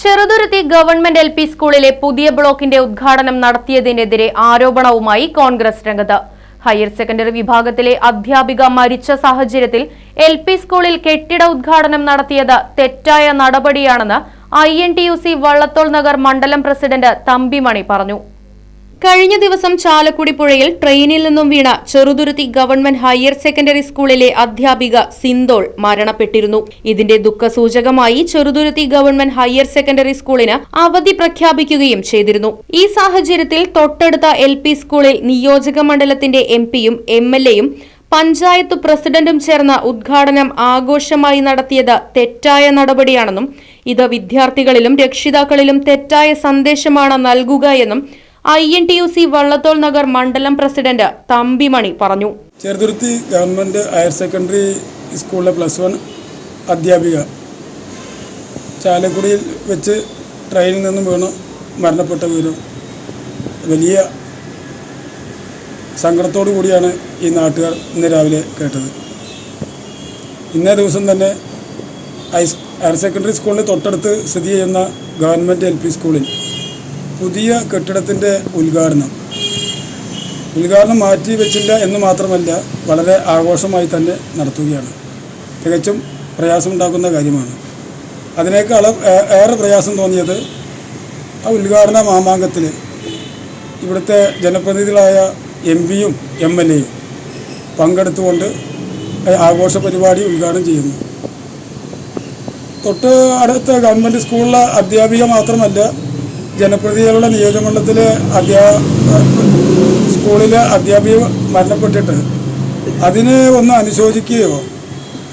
Cheruthuruthy government L P സ്കൂളിലെ പുതിയ ബ്ലോക്കിന്റെ ഉദ്ഘാടനം നടത്തിയതിനെതിരെ ആരോപണവുമായി കോൺഗ്രസ് രംഗത്ത്. ഹയർ സെക്കൻഡറി വിഭാഗത്തിലെ അധ്യാപിക മരിച്ച സാഹചര്യത്തിൽ എൽ പി സ്കൂളിൽ കെട്ടിട ഉദ്ഘാടനം നടത്തിയത് തെറ്റായ നടപടിയാണെന്ന് I N T U C Vallathol Nagar മണ്ഡലം പ്രസിഡന്റ് തമ്പിമണി പറഞ്ഞു. കഴിഞ്ഞ ദിവസം ചാലക്കുടി പുഴയിൽ ട്രെയിനിൽ നിന്നും വീണ ചെറുതുരുത്തി ഗവൺമെന്റ് ഹയർ സെക്കൻഡറി സ്കൂളിലെ അധ്യാപിക സിന്തോൾ മരണപ്പെട്ടിരുന്നു. ഇതിന്റെ ദുഃഖസൂചകമായി ചെറുതുരുത്തി ഗവൺമെന്റ് ഹയർ സെക്കൻഡറി സ്കൂളിന് അവധി പ്രഖ്യാപിക്കുകയും ചെയ്തിരുന്നു. ഈ സാഹചര്യത്തിൽ തൊട്ടടുത്ത എൽ സ്കൂളിൽ നിയോജക മണ്ഡലത്തിന്റെ എം പിയും എം എൽ എയും പഞ്ചായത്ത് പ്രസിഡന്റും ചേർന്ന ഉദ്ഘാടനം ആഘോഷമായി നടത്തിയത് തെറ്റായ നടപടിയാണെന്നും ഇത് വിദ്യാർത്ഥികളിലും രക്ഷിതാക്കളിലും തെറ്റായ സന്ദേശമാണ് നൽകുക എന്നും I N T U C Vallathol Nagar മണ്ഡലം പ്രസിഡന്റ് തമ്പിമണി പറഞ്ഞു. ചെറുതുരുത്തി ഗവൺമെന്റ് ഹയർ സെക്കൻഡറി സ്കൂളിലെ പ്ലസ് വൺ അധ്യാപിക ചാലക്കുടിയിൽ വെച്ച് ട്രെയിനിൽ നിന്നും വീണ് മരണപ്പെട്ട വിവരം. വലിയ സങ്കടത്തോടു കൂടിയാണ് ഈ നാട്ടുകാർ ഇന്ന് രാവിലെ കേട്ടത്. ഇന്നേ ദിവസം തന്നെ ഹയർ സെക്കൻഡറി സ്കൂളിന് തൊട്ടടുത്ത് സ്ഥിതി ചെയ്യുന്ന ഗവൺമെന്റ് എൽ പി സ്കൂളിൽ പുതിയ കെട്ടിടത്തിന്റെ ഉദ്ഘാടനം. ഉദ്ഘാടനം മാറ്റി വെച്ചില്ല എന്ന് മാത്രമല്ല വളരെ ആഘോഷമായി തന്നെ നടത്തുകയാണ്. തികച്ചും പ്രയാസമുണ്ടാക്കുന്ന കാര്യമാണ്. അതിനേക്കാൾ ഏറെ പ്രയാസം തോന്നിയത് ആ ഉദ്ഘാടന മാമാങ്കത്തിൽ ഇവിടുത്തെ ജനപ്രതിനിധികളായ എം പിയും എം എൽ എയും പങ്കെടുത്തുകൊണ്ട് ആഘോഷ പരിപാടി ഉദ്ഘാടനം ചെയ്യുന്നു. തൊട്ട് അടുത്ത ഗവൺമെന്റ് സ്കൂളിലെ അധ്യാപിക മാത്രമല്ല ജനപ്രതിനിധികളുടെ നിയോജകമണ്ഡലത്തിലെ അധ്യാ സ്കൂളിലെ അധ്യാപിക മരണപ്പെട്ടിട്ട് അതിനെ ഒന്ന് അനുശോചിക്കുകയോ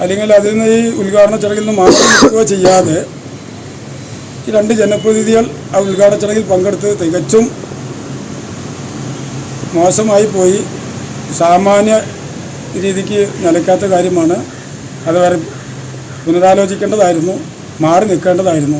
അല്ലെങ്കിൽ അതിൽ നിന്ന് ഈ ഉദ്ഘാടന ചടങ്ങിൽ നിന്ന് മാറി ചെയ്യാതെ ഈ രണ്ട് ജനപ്രതിനിധികൾ ആ ഉദ്ഘാടന ചടങ്ങിൽ പങ്കെടുത്ത് തികച്ചും മോശമായി പോയി. സാമാന്യ രീതിക്ക് നിലയ്ക്കാത്ത കാര്യമാണ്. അത് പുനരാലോചിക്കേണ്ടതായിരുന്നു മാറി നിൽക്കേണ്ടതായിരുന്നു.